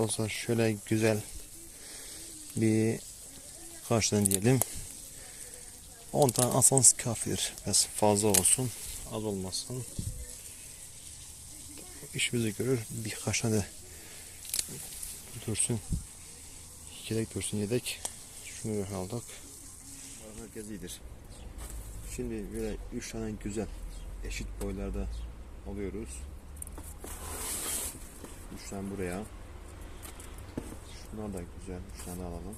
Dostlar şöyle güzel bir karşıdan diyelim. 10 tane asans kafidir. Biraz fazla olsun. Az olmasın. İşimizi görür. Birkaç tane de dursun. Yedek dursun yedek. Şunu aldık. Herkes iyidir. Şimdi böyle 3 tane güzel eşit boylarda alıyoruz. 3 tane buraya. Şunlar da güzel. 3 tane alalım.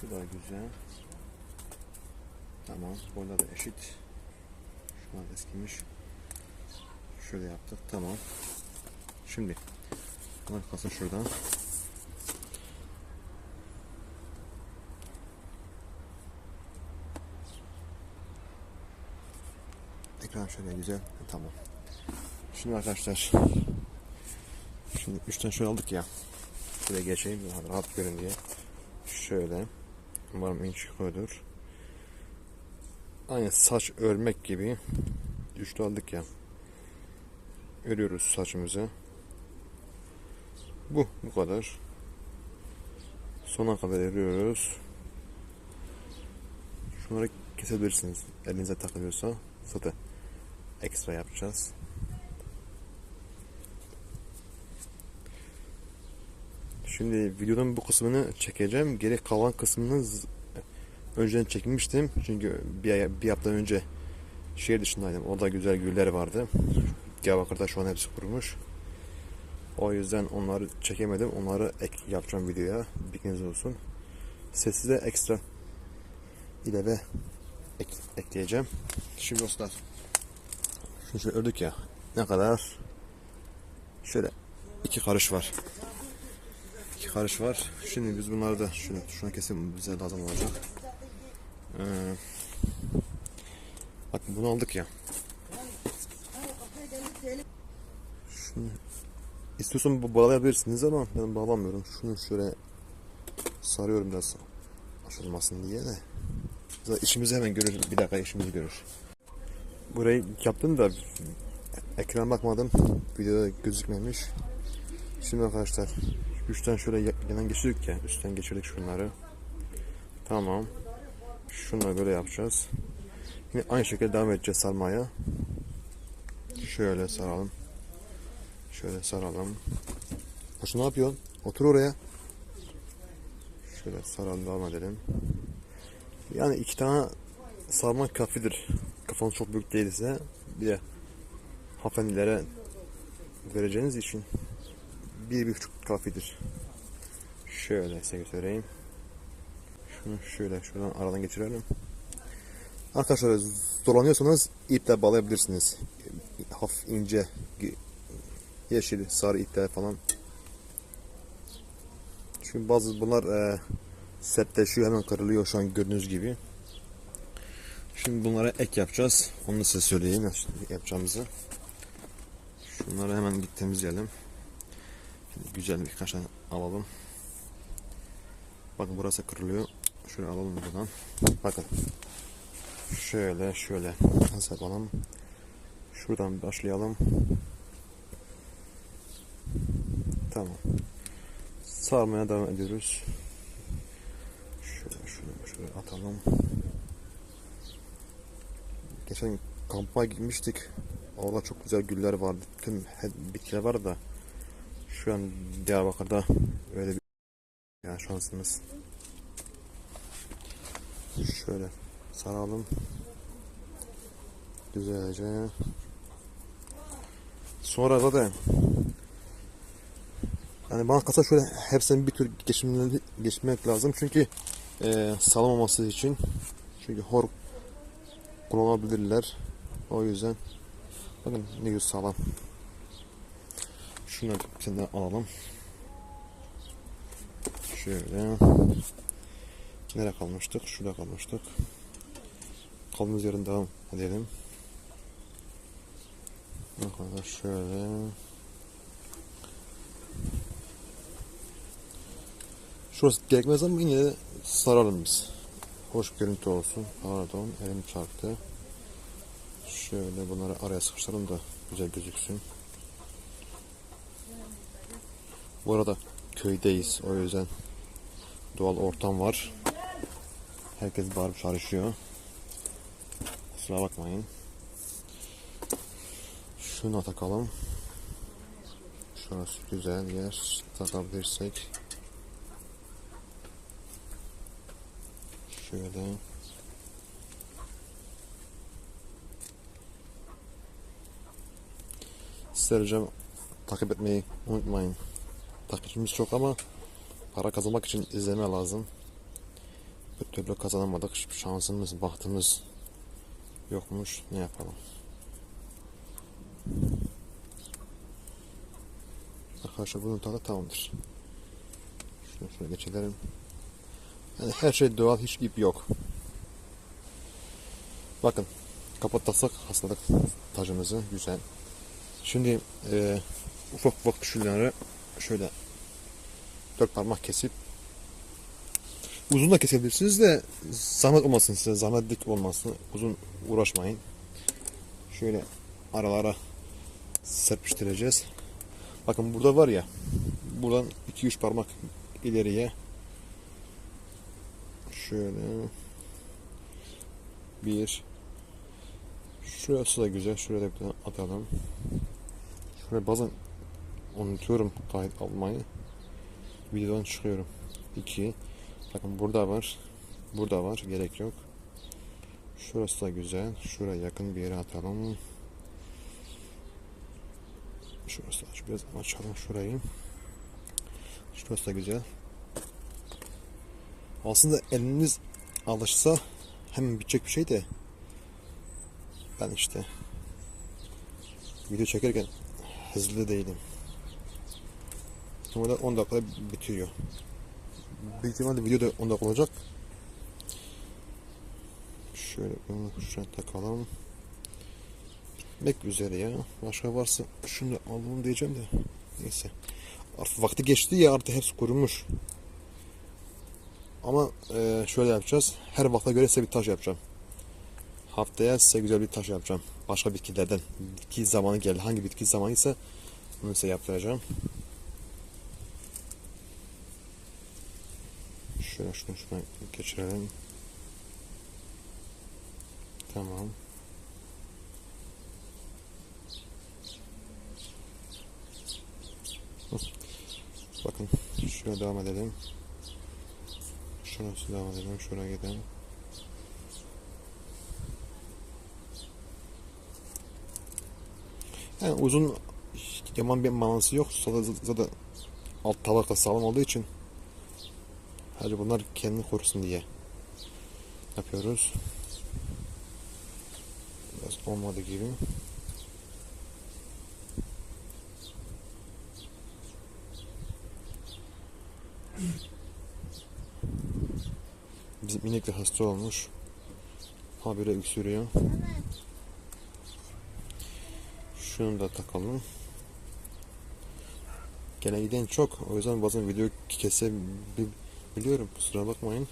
Şu da güzel. Tamam. Boylar da eşit. Şunlar eskimiş. Şöyle yaptık. Tamam. Şimdi bunlar kalsın şuradan. Ekran şöyle güzel. Tamam. Şimdi arkadaşlar Şimdi 3 tane şöyle aldık ya. Şöyle geçeyim daha rahat görün diye. Şöyle. Umarım inç koydur. Aynı saç örmek gibi. Üçlü aldık ya. Örüyoruz saçımızı. Bu bu kadar. Sona kadar örüyoruz. Şunları kesebilirsiniz. Elinize takılıyorsa zaten ekstra yapacağız. Şimdi videonun bu kısmını çekeceğim. Geri kalan kısmını önceden çekmiştim. Çünkü bir, bir hafta önce şehir dışındaydım. Orada güzel güller vardı. Diyarbakır'da şu an hepsi kurumuş. O yüzden onları çekemedim. Onları ek yapacağım videoya. Bilginiz olsun. Sesi ekstra ilave ek, ekleyeceğim. Şimdi dostlar. Şunu şöyle ördük ya. Ne kadar? Şöyle iki karış var. İki karış var. Şimdi biz bunları da şunu, şunu kesin bize lazım olacak. Ee, bak bunu aldık ya. Şunu istiyorsan bağlayabilirsiniz ama ben bağlamıyorum. Şunu şöyle sarıyorum biraz açılmasın diye de. Zaten işimizi hemen görür. Bir dakika işimizi görür. Burayı yaptım da ekran bakmadım. Videoda gözükmemiş. Şimdi arkadaşlar üstten şöyle ya- yandan geçirdik ya. Üstten geçirdik şunları. Tamam. Şunları böyle yapacağız. Yine aynı şekilde devam edeceğiz sarmaya. Şöyle saralım. Şöyle saralım. Paşa ne yapıyorsun? Otur oraya. Şöyle saralım devam edelim. Yani iki tane sarma kafidir. Kafanız çok büyük değilse bir de hanımefendilere vereceğiniz için bir, bir buçuk kafidir. Şöyle size göstereyim. Şunu şöyle şuradan aradan geçirelim. Arkadaşlar zorlanıyorsanız iple bağlayabilirsiniz. Hafif ince yeşil, sarı ipler falan. Çünkü bazı bunlar e, sertleşiyor hemen kırılıyor şu an gördüğünüz gibi. Şimdi bunlara ek yapacağız. Onu size söyleyeyim yapacağımızı. Şunları hemen bir temizleyelim. Şimdi güzel birkaç tane alalım. Bakın burası kırılıyor. Şöyle alalım buradan. Bakın. Şöyle şöyle. Nasıl yapalım? Şuradan başlayalım. Tamam. Sarmaya devam ediyoruz. Şöyle şöyle şöyle atalım. Geçen kampa gitmiştik. Orada çok güzel güller vardı. Tüm bitkiler vardı da şu an Diyarbakır'da öyle bir yani şansımız. Şöyle saralım. Güzelce. Sonra zaten yani bana kasa şöyle hepsini bir tür geçmeli, geçmek lazım çünkü e, salamaması için çünkü hor kullanabilirler. O yüzden bakın ne güzel sağlam. Tane daha alalım. Şöyle. Nereye kalmıştık? Şurada kalmıştık. Kaldığımız yerden devam edelim. Arkadaşlar şöyle. Şurası gerekmez ama yine de saralım biz. Hoş görüntü olsun. Pardon elim çarptı. Şöyle bunları araya sıkıştıralım da güzel gözüksün. Bu arada köydeyiz. O yüzden doğal ortam var. Herkes bağırıp çalışıyor. Kusura bakmayın. Şunu takalım. Şurası güzel yer. Takabilirsek. Şöyle. Sizlerce takip etmeyi unutmayın. Takipçimiz çok ama para kazanmak için izleme lazım. Bir türlü kazanamadık. Şansımız, bahtımız yokmuş. Ne yapalım? Arkadaşlar bunun tadı tamamdır. Şunu şöyle geçelim. Yani her şey doğal, hiç ip yok. Bakın, kapatsak hastalık tacımızı güzel. Şimdi e, ufak ufak küçükleri şöyle dört parmak kesip uzun da kesebilirsiniz de zahmet olmasın size zahmetlik olmasın. Uzun uğraşmayın. Şöyle aralara serpiştireceğiz. Bakın burada var ya buradan 2-3 parmak ileriye şöyle bir şurası da güzel şuraya da bir atalım. Şuraya bazen unutuyorum kayıt almayı. Videodan çıkıyorum. 2. Bakın burada var. Burada var. Gerek yok. Şurası da güzel. Şuraya yakın bir yere atalım. Şurası da biraz açalım şurayı. Şurası da güzel. Aslında eliniz alışsa hemen bitecek bir şey de ben işte video çekerken hızlı değilim. Muhtemelen 10 dakikada bitiyor. Büyük ihtimalle video da 10 dakika olacak. Şöyle bunu şuraya takalım. Bitmek üzere ya. Başka varsa şunu da alalım diyeceğim de. Neyse. Artık vakti geçti ya artık hepsi kurumuş. Ama e, şöyle yapacağız. Her vakte göre size bir taş yapacağım. Haftaya size güzel bir taş yapacağım. Başka bitkilerden. Bitki zamanı geldi. Hangi bitki zamanı ise bunu size yaptıracağım. Şöyle şunu şuna geçirelim. Tamam. Bakın şuraya devam edelim. Şurası devam edelim. Şuraya gidelim. Yani uzun yaman bir manası yok. Zaten alt tabaka sağlam olduğu için Sadece bunlar kendini korusun diye yapıyoruz. Biraz olmadı gibi. Bizim inek de hasta olmuş. Habire öksürüyor. Şunu da takalım. Gene giden çok. O yüzden bazen video kesebiliyorum. Kusura bakmayın.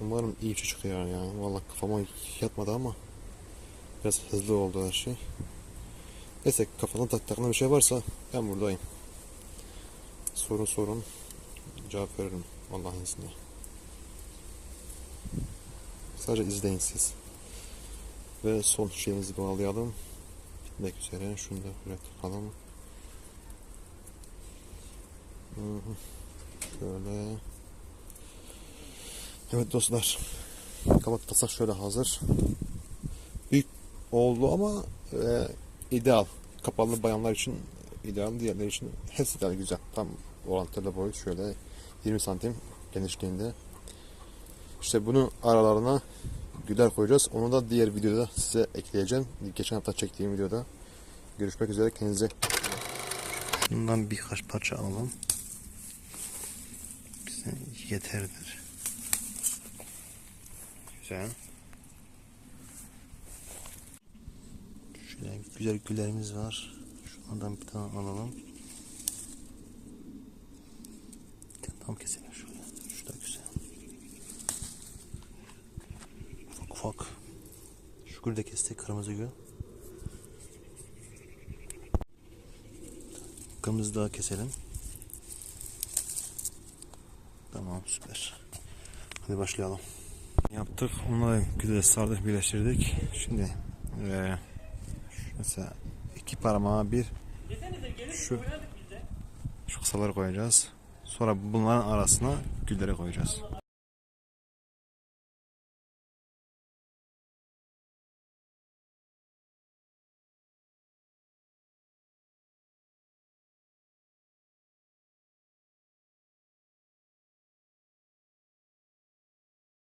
Umarım iyi şey çıkıyor ya. Vallahi kafama yatmadı ama biraz hızlı oldu her şey. Neyse kafadan tak bir şey varsa ben buradayım. Sorun sorun cevap veririm Allah'ın izniyle. Sadece izleyin siz. Ve son şeyimizi bağlayalım. Bitmek üzere. Şunu da buraya takalım. Hı hı. Şöyle. Evet dostlar. Kabak tasak şöyle hazır. Büyük oldu ama e, ideal. Kapalı bayanlar için ideal, diğerler için hepsi de güzel. Tam orantılı boyut şöyle 20 santim genişliğinde. İşte bunu aralarına güler koyacağız. Onu da diğer videoda size ekleyeceğim. Geçen hafta çektiğim videoda. Görüşmek üzere. Kendinize Bundan birkaç parça alalım. Bize yeterdir. Güzel. Şöyle güzel güllerimiz var. Şunlardan bir tane alalım. Tam keselim şöyle. Şu da güzel. Ufak ufak. Şu gülü de kestik. Kırmızı gül. Kırmızı daha keselim. Tamam süper. Hadi başlayalım. Yaptık. Onları güzel sardık, birleştirdik. Şimdi eee mesela iki parmağa bir şu şu kısaları koyacağız. Sonra bunların arasına gülleri koyacağız.